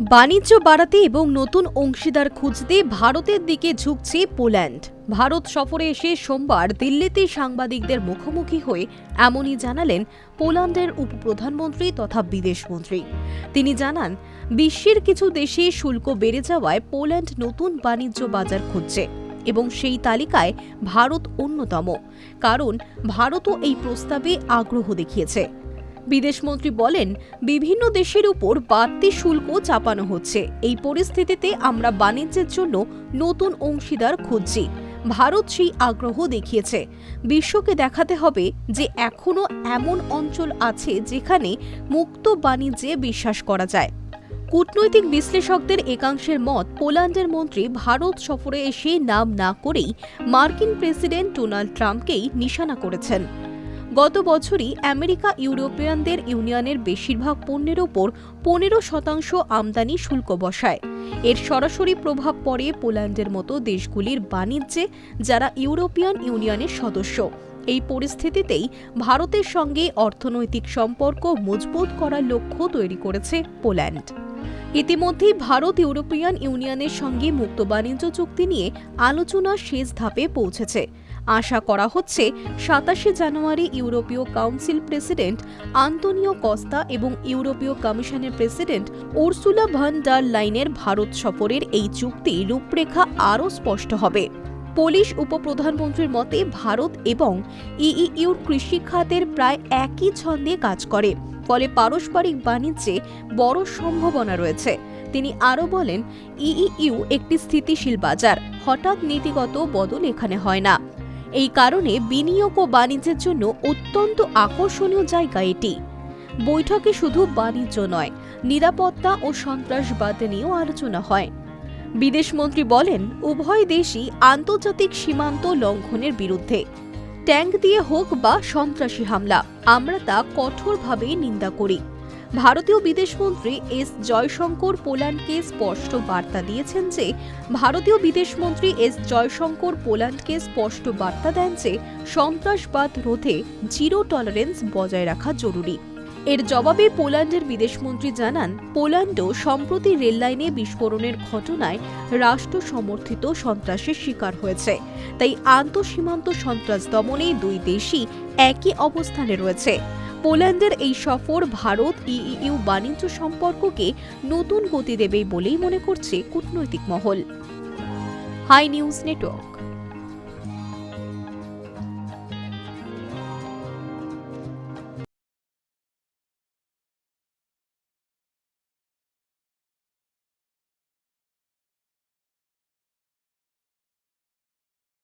বাণিজ্য বাড়াতে এবং নতুন অংশীদার খুঁজতে ভারতের দিকে ঝুঁকছে পোল্যান্ড। ভারত সফরে এসে সোমবার দিল্লিতে সাংবাদিকদের মুখোমুখি হয়ে এমনই জানালেন পোল্যান্ডের উপপ্রধানমন্ত্রী তথা বিদেশমন্ত্রী। তিনি জানান, বিশ্বের কিছু দেশে শুল্ক বেড়ে যাওয়ায় পোল্যান্ড নতুন বাণিজ্য বাজার খুঁজছে এবং সেই তালিকায় ভারত অন্যতম। কারণ ভারতও এই প্রস্তাবে আগ্রহ দেখিয়েছে। বিদেশমন্ত্রী বলেন, বিভিন্ন দেশের উপর বাড়তি শুল্ক চাপানো হচ্ছে। এই পরিস্থিতিতে আমরা বাণিজ্যের জন্য নতুন অংশীদার খুঁজছি। ভারত সেই আগ্রহ দেখিয়েছে। বিশ্বকে দেখাতে হবে যে এখনও এমন অঞ্চল আছে যেখানে মুক্ত বাণিজ্যে বিশ্বাস করা যায়। কূটনৈতিক বিশ্লেষকদের একাংশের মত, পোল্যান্ডের মন্ত্রী ভারত সফরে এসে নাম না করেই মার্কিন প্রেসিডেন্ট ডোনাল্ড ট্রাম্পকেই নিশানা করেছেন। গত বছরই আমেরিকা ইউরোপিয়ানদের ইউনিয়নের বেশিরভাগ পণ্যের ওপর পনেরো শতাংশ আমদানি শুল্ক বসায়। এর সরাসরি প্রভাব পড়ে পোল্যান্ডের মতো দেশগুলির বাণিজ্যে, যারা ইউরোপিয়ান ইউনিয়নের সদস্য। এই পরিস্থিতিতেই ভারতের সঙ্গে অর্থনৈতিক সম্পর্ক মজবুত করার লক্ষ্য তৈরি করেছে পোল্যান্ড। ইতিমধ্যেই ভারত ইউরোপিয়ান ইউনিয়নের সঙ্গে মুক্ত বাণিজ্য চুক্তি নিয়ে আলোচনা শেষ ধাপে পৌঁছেছে। আশা করা হচ্ছে সাতাশে জানুয়ারি ইউরোপীয় কাউন্সিল প্রেসিডেন্ট আন্তোনিও কস্তা এবং ইউরোপীয় কমিশনের প্রেসিডেন্ট উর্সুলা ভান ডার লাইনের ভারত সফরের এই চুক্তি রূপরেখা আরও স্পষ্ট হবে। পোলিশ উপপ্রধানমন্ত্রীর মতে ভারত এবং ইইউর কৃষি খাতের প্রায় একই ছন্দে কাজ করে, ফলে পারস্পরিক বাণিজ্যে বড় সম্ভাবনা রয়েছে। তিনি আরও বলেন ইইউ একটি স্থিতিশীল বাজার, হঠাৎ নীতিগত বদল এখানে হয় না। এই কারণে বিনিয়োগ ও বাণিজ্যের জন্য অত্যন্ত আকর্ষণীয় জায়গা এটি। বৈঠকে শুধু বাণিজ্য নয়, নিরাপত্তা ও সন্ত্রাসবাদ নিয়েও আলোচনা হয়। বিদেশমন্ত্রী বলেন, উভয় দেশই আন্তর্জাতিক সীমান্ত লঙ্ঘনের বিরুদ্ধে। ট্যাঙ্ক দিয়ে হোক বা সন্ত্রাসী হামলা, আমরা তা কঠোরভাবে নিন্দা করি। ভারতীয় বিদেশমন্ত্রী এস জয়শঙ্কর পোল্যান্ডকে স্পষ্ট বার্তা দিয়েছেন যে, ভারতীয় বিদেশমন্ত্রী এস জয়শঙ্কর পোল্যান্ডকে স্পষ্ট বার্তা দেন যে, সন্ত্রাসবাদ রোধে জিরো টলারেন্স বজায় রাখা জরুরি। এর জবাবে পোল্যান্ডের বিদেশমন্ত্রী জানান, পোল্যান্ডও সম্প্রতি রেললাইনে বিস্ফোরণের ঘটনায় রাষ্ট্র সমর্থিত সন্ত্রাসের শিকার হয়েছে। তাই আন্তঃসীমান্ত সন্ত্রাস দমনে দুই দেশই একই অবস্থানে রয়েছে। পোল্যান্ডের এই সফর ভারত, ইইউ বাণিজ্য সম্পর্ককে নতুন গতি দেবে বলেই মনে করছে কূটনৈতিক মহল। High news network.